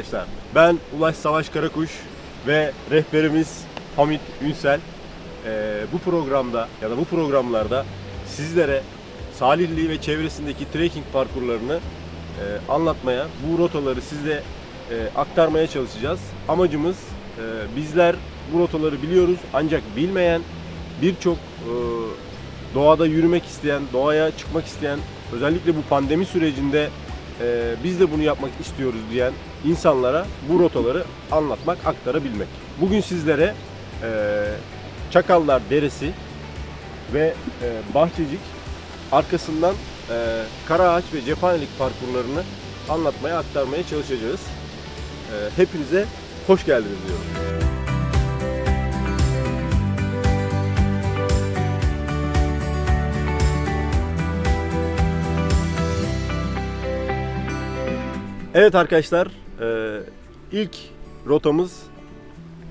arkadaşlar. Ben Ulaş Savaş Karakuş ve rehberimiz Hamit Ünsel. Ee, bu programda ya da bu programlarda sizlere Salihli ve çevresindeki trekking parkurlarını e, anlatmaya, bu rotaları size e, aktarmaya çalışacağız. Amacımız e, bizler bu rotaları biliyoruz ancak bilmeyen birçok e, doğada yürümek isteyen, doğaya çıkmak isteyen, özellikle bu pandemi sürecinde e, biz de bunu yapmak istiyoruz diyen insanlara bu rotaları anlatmak, aktarabilmek. Bugün sizlere e, Çakallar Deresi ve e, Bahçecik arkasından e, Karaağaç ve Cephanelik parkurlarını anlatmaya, aktarmaya çalışacağız. E, hepinize hoş geldiniz diyorum. Evet arkadaşlar, e, ilk rotamız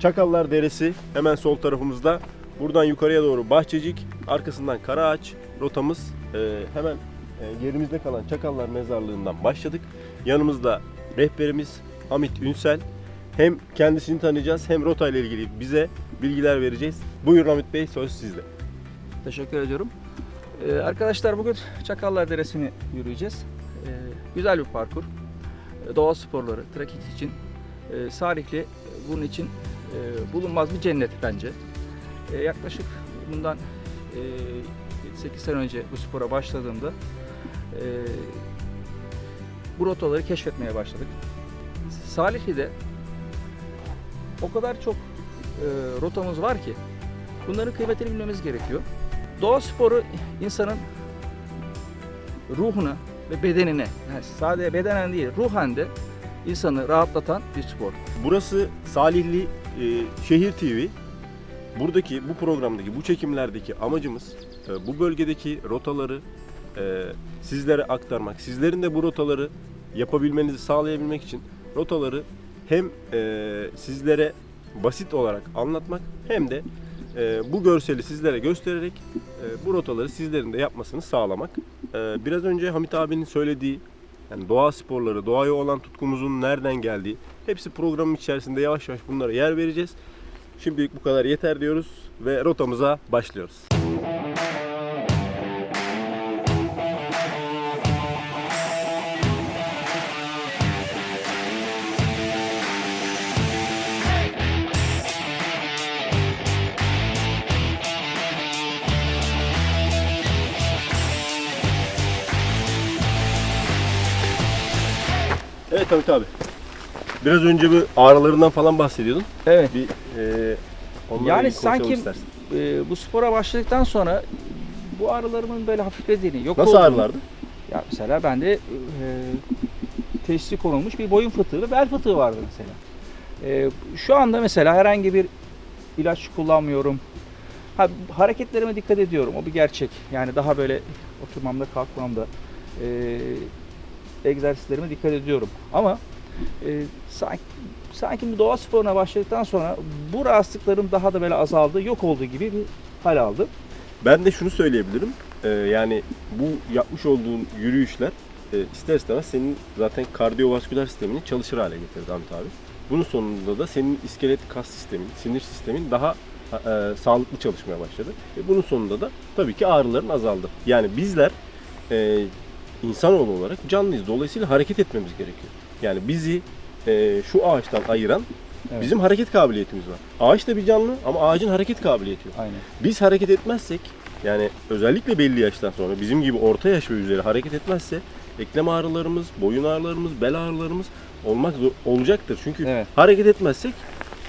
Çakallar Deresi hemen sol tarafımızda. Buradan yukarıya doğru Bahçecik, arkasından Karaağaç rotamız. E, hemen e, yerimizde kalan Çakallar Mezarlığı'ndan başladık. Yanımızda rehberimiz Hamit Ünsel. Hem kendisini tanıyacağız hem rota ile ilgili bize bilgiler vereceğiz. Buyurun Hamit Bey söz sizde. Teşekkür ediyorum. Ee, arkadaşlar bugün Çakallar Deresi'ni yürüyeceğiz. Ee, güzel bir parkur. Doğa sporları, trekking için. Ee, Salihli e, bunun için e, bulunmaz bir cennet bence. Ee, yaklaşık bundan e, 7-8 sene önce bu spora başladığımda e, bu rotaları keşfetmeye başladık. Salihli'de o kadar çok e, rotamız var ki bunların kıymetini bilmemiz gerekiyor. Doğa sporu insanın ruhuna ve bedenine, yani sadece bedenen değil, ruhen de insanı rahatlatan bir spor. Burası Salihli e, Şehir TV. Buradaki bu programdaki bu çekimlerdeki amacımız e, bu bölgedeki rotaları e, sizlere aktarmak. Sizlerin de bu rotaları yapabilmenizi sağlayabilmek için rotaları hem e, sizlere basit olarak anlatmak hem de e, bu görseli sizlere göstererek e, bu rotaları sizlerin de yapmasını sağlamak. E, biraz önce Hamit abinin söylediği yani doğa sporları, doğaya olan tutkumuzun nereden geldiği hepsi programın içerisinde yavaş yavaş bunlara yer vereceğiz. Şimdilik bu kadar yeter diyoruz ve rotamıza başlıyoruz. Hamit abi. Biraz önce bir ağrılarından falan bahsediyordun. Evet. Bir e, Yani sanki istersen. e, bu spora başladıktan sonra bu ağrılarımın böyle hafiflediğini, yok Nasıl olduğunu- ağrılardı? Ya mesela bende e, teşhisi konulmuş bir boyun fıtığı ve bel fıtığı vardı mesela. E, şu anda mesela herhangi bir ilaç kullanmıyorum. Ha, hareketlerime dikkat ediyorum. O bir gerçek. Yani daha böyle oturmamda, kalkmamda e, egzersizlerime dikkat ediyorum. Ama e, sanki, sanki bu doğa sporuna başladıktan sonra bu rahatsızlıklarım daha da böyle azaldı, yok olduğu gibi bir hal aldı. Ben de şunu söyleyebilirim. Ee, yani bu yapmış olduğun yürüyüşler e, ister istemez senin zaten kardiyovasküler sistemini çalışır hale getirdi Hamit abi. Bunun sonunda da senin iskelet kas sistemin, sinir sistemin daha e, sağlıklı çalışmaya başladı. Ve bunun sonunda da tabii ki ağrıların azaldı. Yani bizler e, insanoğlu olarak canlıyız. Dolayısıyla hareket etmemiz gerekiyor. Yani bizi e, şu ağaçtan ayıran Evet. bizim hareket kabiliyetimiz var. Ağaç da bir canlı ama ağacın hareket kabiliyeti yok. Aynen. Biz hareket etmezsek yani özellikle belli yaştan sonra bizim gibi orta yaş ve üzeri hareket etmezse eklem ağrılarımız, boyun ağrılarımız, bel ağrılarımız olmak olacaktır. Çünkü Evet. hareket etmezsek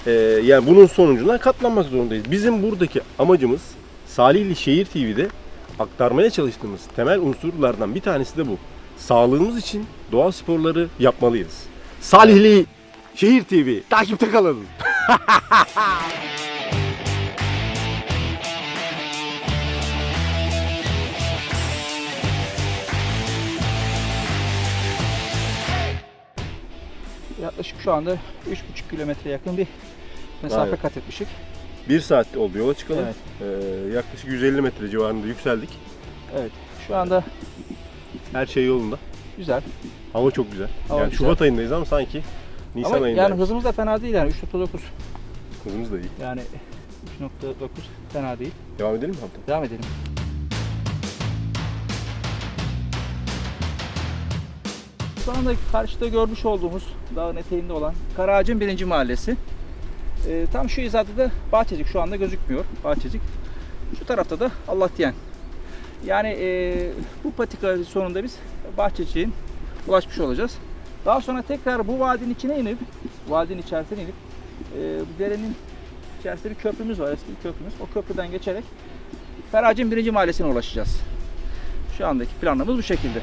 e, yani bunun sonucuna katlanmak zorundayız. Bizim buradaki amacımız Salihli Şehir TV'de aktarmaya çalıştığımız temel unsurlardan bir tanesi de bu. Sağlığımız için doğa sporları yapmalıyız. Salihli Şehir TV takipte kalın. Yaklaşık şu anda 3,5 kilometre yakın bir mesafe Evet. kat etmişik. Bir saat oldu yola çıkalı. Evet. Ee, yaklaşık 150 metre civarında yükseldik. Evet. Şu anda Her şey yolunda. güzel. Hava çok güzel. Hava yani güzel. Şubat ayındayız ama sanki Nisan Ama ayında. yani hızımız da fena değil yani 3.9 Hızımız da iyi. yani 3.9 fena değil. Devam edelim mi Hamdi? Devam edelim. Şu anda karşıda görmüş olduğumuz dağın eteğinde olan Karaağaç'ın birinci mahallesi. Ee, tam şu hizada da Bahçecik şu anda gözükmüyor. Bahçecik. Şu tarafta da Allah diyen. Yani e, bu patika sonunda biz Bahçecik'in ulaşmış olacağız. Daha sonra tekrar bu vadinin içine inip, vadinin içerisine inip e, bu derenin içerisinde bir köprümüz var, eski bir köprümüz. O köprüden geçerek Feracın birinci mahallesine ulaşacağız. Şu andaki planımız bu şekilde.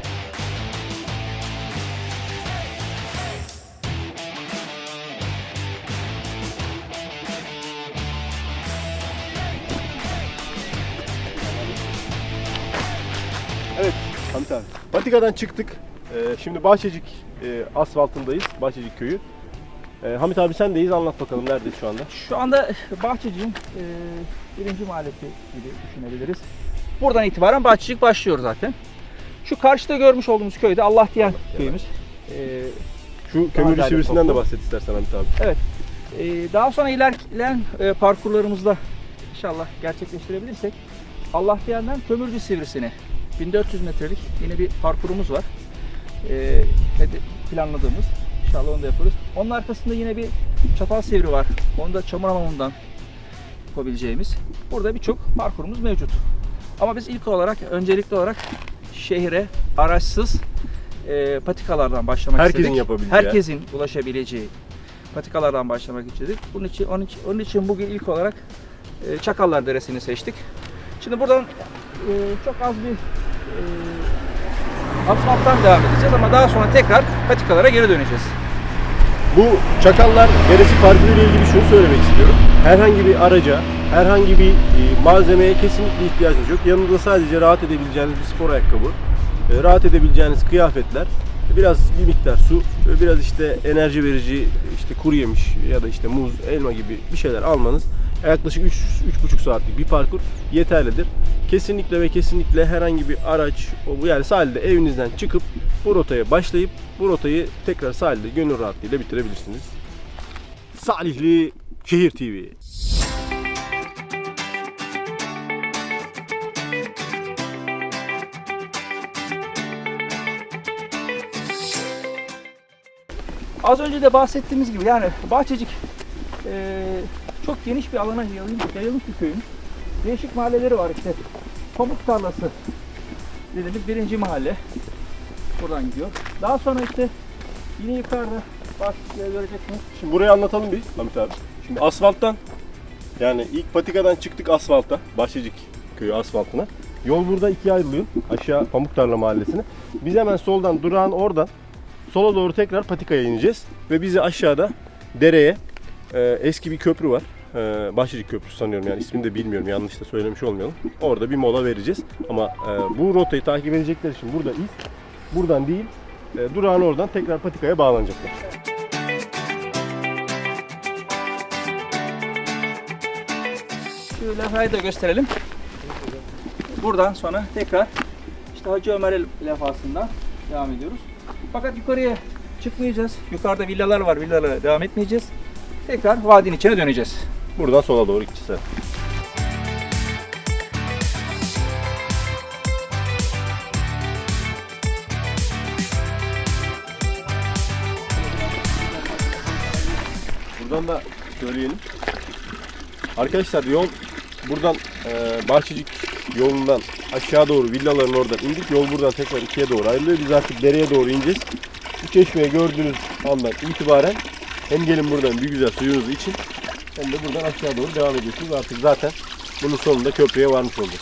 Patikadan çıktık. Ee, şimdi Bahçecik e, asfaltındayız. Bahçecik köyü. Ee, Hamit abi sendeyiz. Anlat bakalım neredeyiz şu anda? Şu anda Bahçeci'nin e, birinci mahallesi gibi düşünebiliriz. Buradan itibaren Bahçecik başlıyor zaten. Şu karşıda görmüş olduğumuz köyde Allah diyen köyümüz. E, Şu kömürlü sivrisinden de bahset istersen Hamit abi. e, daha sonra ilerleyen e, parkurlarımızda inşallah gerçekleştirebilirsek Allah diyenden kömürcü sivrisine 1400 metrelik yine bir parkurumuz var. E, planladığımız. İnşallah onu da yaparız. Onun arkasında yine bir çatal sivri var. Onu da çamur hamamından yapabileceğimiz. Burada birçok parkurumuz mevcut. Ama biz ilk olarak, öncelikli olarak şehre araçsız e, patikalardan başlamak Herkesin istedik. yapabileceği. Herkesin ulaşabileceği patikalardan başlamak istedik. Bunun için, onun için, onun için bugün ilk olarak e, Çakallar Deresi'ni seçtik. Şimdi buradan e, çok az bir asfalttan devam edeceğiz ama daha sonra tekrar patikalara geri döneceğiz. Bu Çakallar Deresi Parkı ile ilgili şunu söylemek istiyorum. Herhangi bir araca, herhangi bir e, malzemeye kesinlikle ihtiyacınız yok. Yanınızda sadece rahat edebileceğiniz bir spor ayakkabı, e, rahat edebileceğiniz kıyafetler, biraz bir miktar su, ve biraz işte enerji verici işte kuru yemiş ya da işte muz, elma gibi bir şeyler almanız yaklaşık 3 3,5 saatlik bir parkur yeterlidir. Kesinlikle ve kesinlikle herhangi bir araç, yani sahilde evinizden çıkıp bu rotaya başlayıp bu rotayı tekrar sahilde gönül rahatlığıyla bitirebilirsiniz. Salihli Şehir TV. Az önce de bahsettiğimiz gibi yani Bahçecik eee, çok geniş bir alana yayılmış, yayılmış bir köyün. Değişik mahalleleri var işte. Pamuk tarlası dediğimiz birinci mahalle. Buradan gidiyor. Daha sonra işte yine yukarıda Bahçecik'e göreceksiniz. Şimdi burayı anlatalım bir Hamit abi. Şimdi asfalttan yani ilk patikadan çıktık asfalta. Bahçecik köyü asfaltına. Yol burada ikiye ayrılıyor. Aşağı Pamuktarla mahallesine. Biz hemen soldan durağın oradan sola doğru tekrar patikaya ineceğiz. Ve bizi aşağıda dereye e, eski bir köprü var. E, Köprüsü sanıyorum yani ismini de bilmiyorum yanlış da söylemiş olmayalım. Orada bir mola vereceğiz. Ama e, bu rotayı takip edecekler için burada iz. Buradan değil e, durağın oradan tekrar patikaya bağlanacaklar. Şu levhayı da gösterelim. Buradan sonra tekrar işte Hacı Ömer levhasından devam ediyoruz. Fakat yukarıya çıkmayacağız. Yukarıda villalar var. Villalara devam etmeyeceğiz. Tekrar vadinin içine döneceğiz. Buradan sola doğru gideceğiz. Buradan da söyleyelim. Arkadaşlar yol buradan e, Bahçecik yolundan aşağı doğru villaların oradan indik. Yol buradan tekrar ikiye doğru ayrılıyor. Biz artık dereye doğru ineceğiz. Bu çeşmeyi gördüğünüz andan itibaren hem gelin buradan bir güzel suyunuzu için hem de buradan aşağı doğru devam ediyorsunuz. Artık zaten bunun sonunda köprüye varmış olacağız.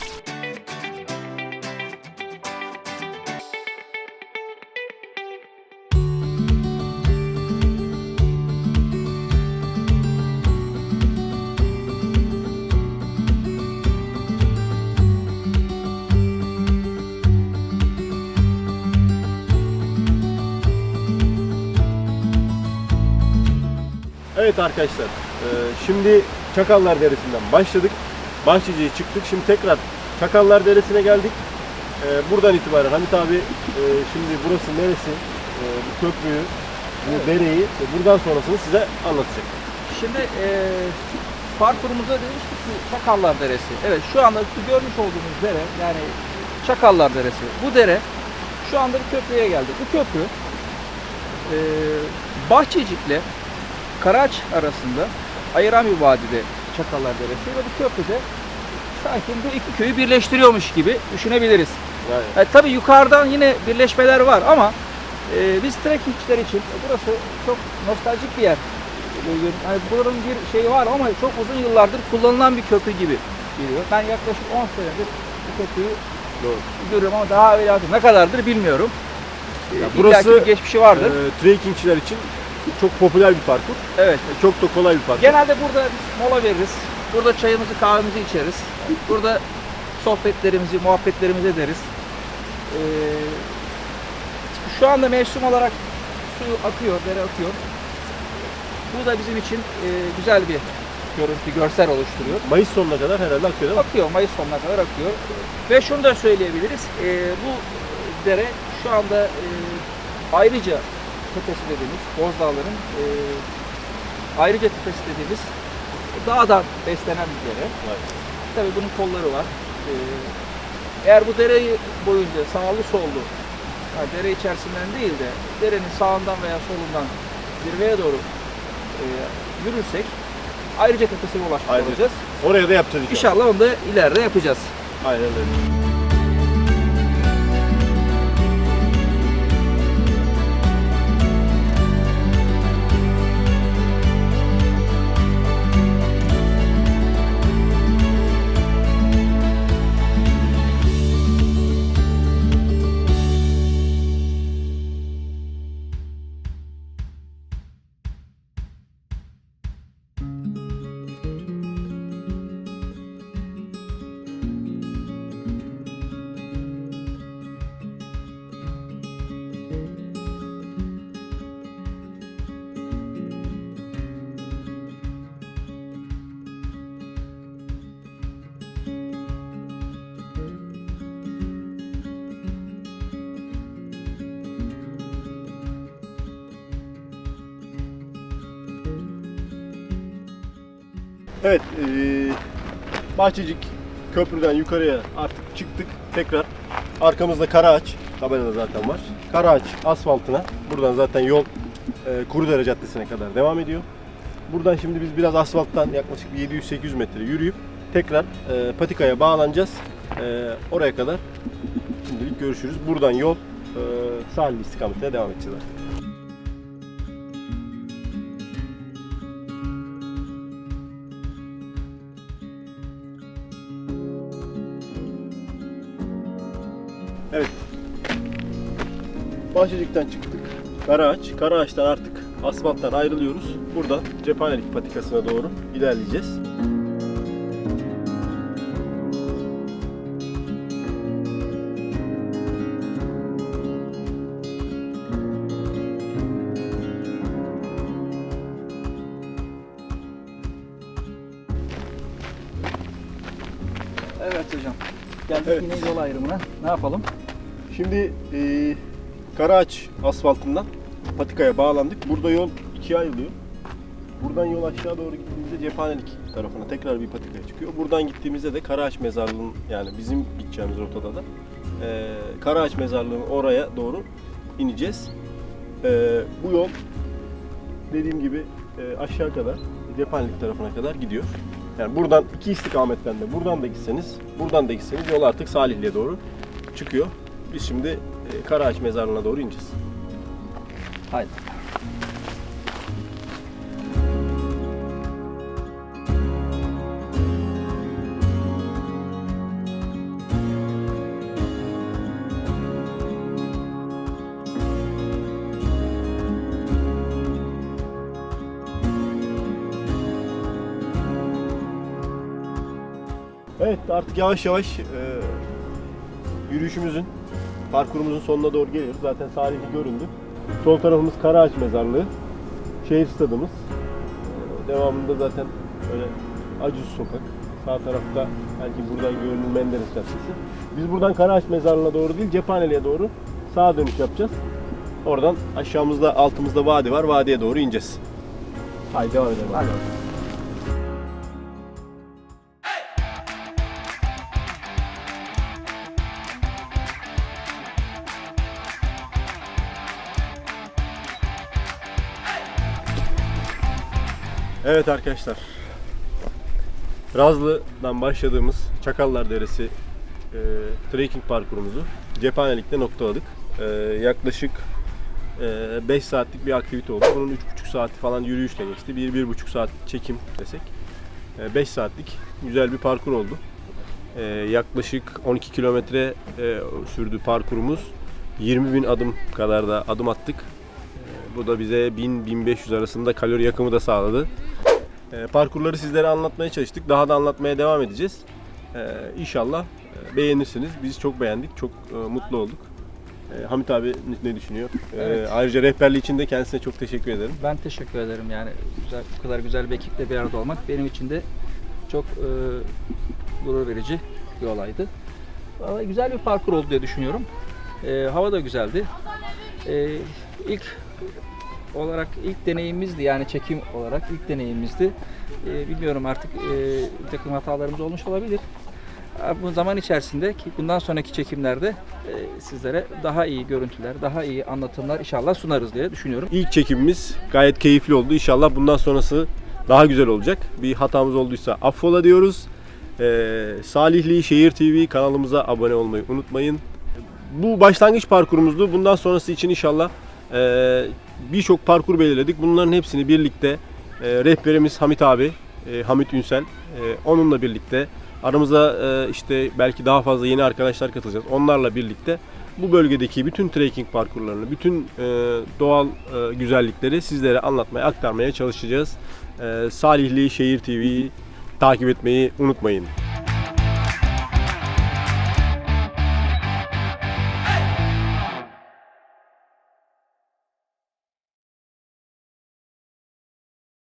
Evet arkadaşlar, şimdi Çakallar Deresi'nden başladık. Bahçeci'ye çıktık. Şimdi tekrar Çakallar Deresi'ne geldik. E, Buradan itibaren Hamit abi e, şimdi burası neresi? E, Bu köprüyü bu Evet. dereyi ve buradan sonrasını size anlatacak. Şimdi e, parkurumuza demiştik ki Çakallar Deresi. Evet şu anda görmüş olduğunuz dere yani Çakallar Deresi. Bu dere şu anda bir köprüye geldi. Bu köprü e, Bahçecik'le Karaç arasında ayıran bir vadide Çakallar Deresi ve bu köprüde sanki bu iki köyü birleştiriyormuş gibi düşünebiliriz. Yani E, tabii yukarıdan yine birleşmeler var ama e, biz trekkingçiler için e, burası çok nostaljik bir yer. E, Yani buranın bir şeyi var ama çok uzun yıllardır kullanılan bir köprü gibi geliyor. Ben yaklaşık 10 senedir bu köprüyü doğru. görüyorum ama daha evvel ne kadardır bilmiyorum. E, Ya burası, geçmişi vardır. Ee, trekkingçiler için çok popüler bir parkur. evet. ve Çok da kolay bir parkur. Genelde burada biz mola veririz. Burada çayımızı kahvemizi içeriz. Burada sohbetlerimizi, muhabbetlerimizi ederiz. Ee, şu anda mevsim olarak su akıyor, dere akıyor. Bu da bizim için e, güzel bir görüntü, görsel oluşturuyor. Mayıs sonuna kadar herhalde akıyor değil mi? Akıyor, Mayıs sonuna kadar akıyor. Ve şunu da söyleyebiliriz. e, bu dere şu anda e, ayrıca tepesi dediğimiz Bozdağların e, ayrıca tepesi dediğimiz dağdan beslenen bir dere. Vay. Tabii bunun kolları var. E, eğer bu dereyi boyunca sağlı sollu yani dere içerisinden değil de derenin sağından veya solundan zirveye doğru e, yürürsek ayrıca tepesine ulaşmış olacağız. Oraya da yapacağız inşallah. İnşallah onu da ileride yapacağız. Aynen öyle. Evet, eee Bahçecik köprüden yukarıya artık çıktık. Tekrar arkamızda Karaağaç, tabelada zaten var. Karaağaç asfaltına, buradan zaten yol eee Kurudere Caddesi'ne kadar devam ediyor. Buradan şimdi biz biraz asfalttan yaklaşık bir 700-800 metre yürüyüp tekrar eee, patikaya bağlanacağız. Eee, oraya kadar şimdilik görüşürüz. Buradan yol eee sahil istikametine devam edeceğiz. artık. Bahçecik'ten çıktık. Karaağaç. Karaağaç'tan artık asfalttan ayrılıyoruz. Buradan Cephanelik patikasına doğru ilerleyeceğiz. Evet hocam. Geldik Evet. yine yol ayrımına. Ne yapalım? Şimdi e, Karaağaç asfaltından patikaya bağlandık. Burada yol ikiye ayrılıyor. Buradan yol aşağı doğru gittiğimizde Cephanelik tarafına tekrar bir patikaya çıkıyor. Buradan gittiğimizde de Karaağaç mezarlığının yani bizim gideceğimiz rotada da e, Karaağaç mezarlığının oraya doğru ineceğiz. E, bu yol dediğim gibi e, aşağı kadar Cephanelik tarafına kadar gidiyor. Yani buradan iki istikametten de buradan da gitseniz, buradan da gitseniz yol artık Salihli'ye doğru çıkıyor. Biz şimdi Karaağaç mezarlığına doğru ineceğiz. Haydi. Evet artık yavaş yavaş e, yürüyüşümüzün, parkurumuzun sonuna doğru geliyoruz. Zaten Salihli göründü. Sol tarafımız Karaağaç Mezarlığı. Şehir stadımız. Devamında zaten öyle Acız Sokak. Sağ tarafta belki buradan görünür Menderes Caddesi. Biz buradan Karaağaç Mezarlığı'na doğru değil Cephaneli'ye doğru sağa dönüş yapacağız. Oradan aşağımızda altımızda vadi var. Vadiye doğru ineceğiz. Haydi devam edelim. Hadi. Evet arkadaşlar. Razlı'dan başladığımız Çakallar Deresi e, trekking parkurumuzu cephanelikte noktaladık. E, yaklaşık 5 saatlik bir aktivite oldu. Bunun 3,5 saati falan yürüyüşle geçti. 1-1,5 saat çekim desek. 5 saatlik güzel bir parkur oldu. E, yaklaşık 12 kilometre e, sürdü parkurumuz. 20 bin adım kadar da adım attık. E, bu da bize 1000-1500 arasında kalori yakımı da sağladı. E, parkurları sizlere anlatmaya çalıştık. Daha da anlatmaya devam edeceğiz. E, inşallah e, beğenirsiniz. Biz çok beğendik. Çok e, mutlu olduk. E, Hamit abi ne- düşünüyor? Evet. ayrıca rehberliği için de kendisine çok teşekkür ederim. Ben teşekkür ederim yani güzel, bu kadar güzel bir ekiple bir arada olmak benim için de çok e, gurur verici bir olaydı. Vallahi güzel bir parkur oldu diye düşünüyorum. E, hava da güzeldi. E, ilk olarak ilk deneyimimizdi yani çekim olarak ilk deneyimimizdi. E, bilmiyorum artık e, bir takım hatalarımız olmuş olabilir. Ama Bu zaman içerisinde ki bundan sonraki çekimlerde e, sizlere daha iyi görüntüler, daha iyi anlatımlar inşallah sunarız diye düşünüyorum. İlk çekimimiz gayet keyifli oldu. İnşallah bundan sonrası daha güzel olacak. Bir hatamız olduysa affola diyoruz. E, Salihli Şehir TV kanalımıza abone olmayı unutmayın. Bu başlangıç parkurumuzdu. Bundan sonrası için inşallah e, birçok parkur belirledik. Bunların hepsini birlikte e, rehberimiz Hamit abi, e, Hamit Ünsel, e, onunla birlikte aramıza e, işte belki daha fazla yeni arkadaşlar katılacağız. Onlarla birlikte bu bölgedeki bütün trekking parkurlarını, bütün e, doğal e, güzellikleri sizlere anlatmaya, aktarmaya çalışacağız. E, Salihli Şehir TV'yi takip etmeyi unutmayın.